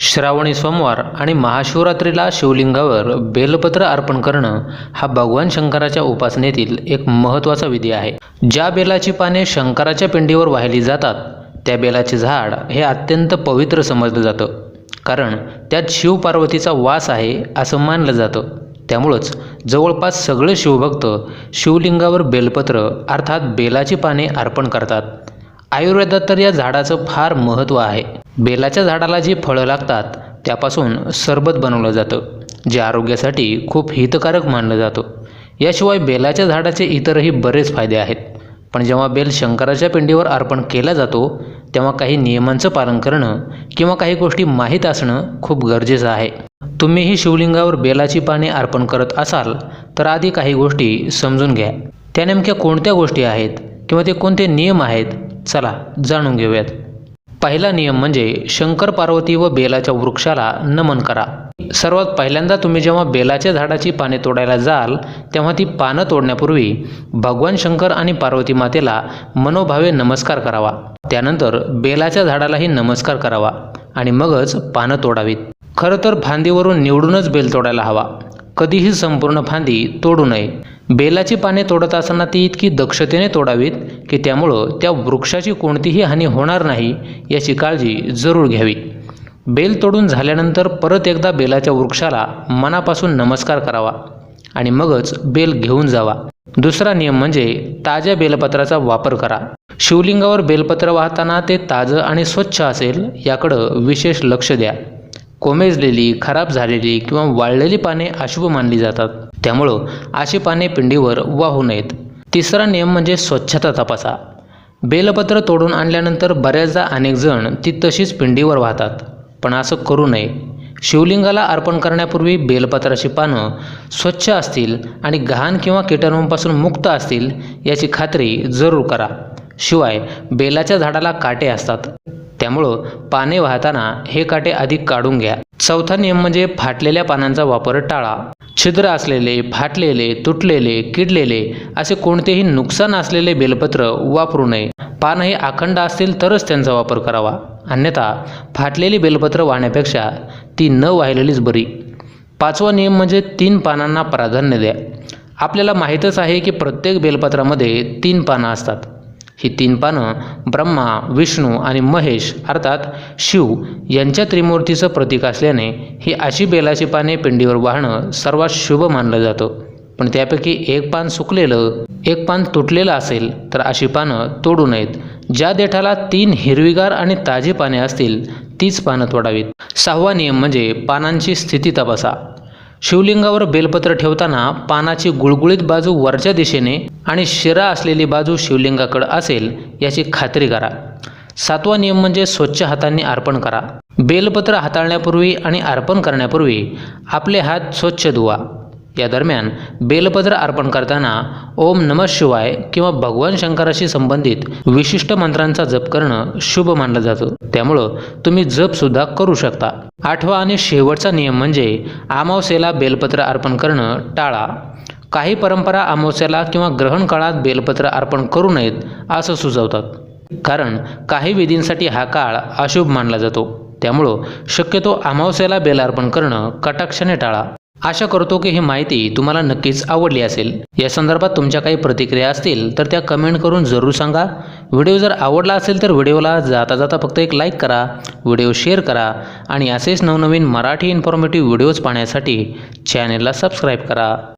श्रावणी सोमवार आणि महाशिवरात्रीला शिवलिंगावर बेलपत्र अर्पण करणं हा भगवान शंकराच्या उपासनेतील एक महत्त्वाचा विधी आहे. ज्या बेलाची पाने शंकराच्या पिंडीवर वाहिली जातात त्या बेलाचे झाड हे अत्यंत पवित्र समजलं जातं. कारण त्यात शिवपार्वतीचा वास आहे असं मानलं जातं. त्यामुळंच जवळपास सगळे शिवभक्त शिवलिंगावर बेलपत्र अर्थात बेलाची पाने अर्पण करतात. आयुर्वेदात तर या झाडाचं फार महत्त्व आहे. बेलाच्या झाडाला जी फळं लागतात त्यापासून सरबत बनवलं जातं जे आरोग्यासाठी खूप हितकारक मानलं जातं. याशिवाय बेलाच्या झाडाचे इतरही बरेच फायदे आहेत. पण जेव्हा बेल शंकराच्या पिंडीवर अर्पण केला जातो तेव्हा काही नियमांचं पालन करणं किंवा काही गोष्टी माहीत असणं खूप गरजेचं आहे. तुम्हीही शिवलिंगावर बेलाची पाने अर्पण करत असाल तर आधी काही गोष्टी समजून घ्या. त्या नेमक्या कोणत्या गोष्टी आहेत किंवा ते कोणते नियम आहेत चला जाणून घेऊयात. पहिला नियम म्हणजे शंकर पार्वती व बेलाच्या वृक्षाला नमन करा. सर्वात पहिल्यांदा तुम्ही जेव्हा बेलाच्या झाडाची पाने तोडायला जाल तेव्हा ती पानं तोडण्यापूर्वी भगवान शंकर आणि पार्वती मातेला मनोभावे नमस्कार करावा. त्यानंतर बेलाच्या झाडालाही नमस्कार करावा आणि मगच पानं तोडावीत. खरं तर फांदीवरून निवडूनच बेल तोडायला हवा. कधीही संपूर्ण फांदी तोडू नये. बेलाची पाने तोडत असताना ती इतकी दक्षतेने तोडावीत की त्यामुळं त्या वृक्षाची कोणतीही हानी होणार नाही याची काळजी जरूर घ्यावी. बेल तोडून झाल्यानंतर परत एकदा बेलाच्या वृक्षाला मनापासून नमस्कार करावा आणि मगच बेल घेऊन जावा. दुसरा नियम म्हणजे ताज्या बेलपत्राचा वापर करा. शिवलिंगावर बेलपत्र वाहताना ते ताजं आणि स्वच्छ असेल याकडं विशेष लक्ष द्या. कोमेजलेली खराब झालेली किंवा वाळलेली पाने अशुभ मानली जातात. त्यामुळं अशी पाने पिंडीवर वाहू नयेत. तिसरा नियम म्हणजे स्वच्छता तपासा. बेलपत्र तोडून आणल्यानंतर बऱ्याचदा अनेक जण ती तशीच पिंडीवर वाहतात. पण असं करू नये. शिवलिंगाला अर्पण करण्यापूर्वी बेलपत्राची पानं स्वच्छ असतील आणि घाण किंवा किटाणूंपासून मुक्त असतील याची खात्री जरूर करा. शिवाय बेलाच्या झाडाला काटे असतात. त्यामुळं पाने वाहताना हे काटे अधिक काढून घ्या. चौथा नियम म्हणजे फाटलेल्या पानांचा वापर टाळा. छिद्र असलेले फाटलेले तुटलेले किडलेले असे कोणतेही नुकसान असलेले बेलपत्र वापरू नये. पान हे अखंड असतील तरच त्यांचा वापर करावा. अन्यथा फाटलेली बेलपत्र वाहण्यापेक्षा ती न वाहिलेलीच बरी. पाचवा नियम म्हणजे तीन पानांना प्राधान्य द्या. आपल्याला माहीतच आहे की प्रत्येक बेलपत्रामध्ये तीन पानं असतात. ही तीन पानं ब्रह्मा विष्णू आणि महेश अर्थात शिव यांच्या त्रिमूर्तीचं प्रतीक असल्याने ही अशी बेलाची पाने पिंडीवर वाहणं सर्वात शुभ मानलं जातं. पण त्यापैकी एक पान सुकलेलं एक पान तुटलेलं असेल तर अशी पानं तोडू नयेत. ज्या देठाला तीन हिरवीगार आणि ताजी पाने असतील तीच पानं तोडावीत. सहावा नियम म्हणजे पानांची स्थिती तपासा. शिवलिंगावर बेलपत्र ठेवताना पानाची गुळगुळीत बाजू वरच्या दिशेने आणि शिरा असलेली बाजू शिवलिंगाकडं असेल याची खात्री करा. सातवा नियम म्हणजे स्वच्छ हातांनी अर्पण करा. बेलपत्र हाताळण्यापूर्वी आणि अर्पण करण्यापूर्वी आपले हात स्वच्छ धुवा. या दरम्यान बेलपत्र अर्पण करताना ओम नमः शिवाय किंवा भगवान शंकराशी संबंधित विशिष्ट मंत्रांचा जप करणं शुभ मानलं जातं. त्यामुळं तुम्ही जपसुद्धा करू शकता. आठवा आणि शेवटचा नियम म्हणजे अमावस्येला बेलपत्र अर्पण करणं टाळा. काही परंपरा अमावस्याला किंवा ग्रहण काळात बेलपत्र अर्पण करू नयेत असं सुचवतात. कारण काही विधींसाठी हा काळ अशुभ मानला जातो. त्यामुळं शक्यतो अमावस्याला बेल अर्पण करणं कटाक्षाने टाळा. आशा करतो की ही माहिती तुम्हाला नक्कीच आवडली असेल. या संदर्भात तुमच्या काही प्रतिक्रिया असतील तर त्या कमेंट करून जरूर सांगा. व्हिडिओ जर आवडला असेल तर व्हिडिओला जाता जाता फक्त एक लाईक करा व्हिडिओ शेअर करा आणि असेच नवनवीन मराठी इन्फॉर्मेटिव्ह व्हिडिओज पाहण्यासाठी चॅनेलला सबस्क्राईब करा.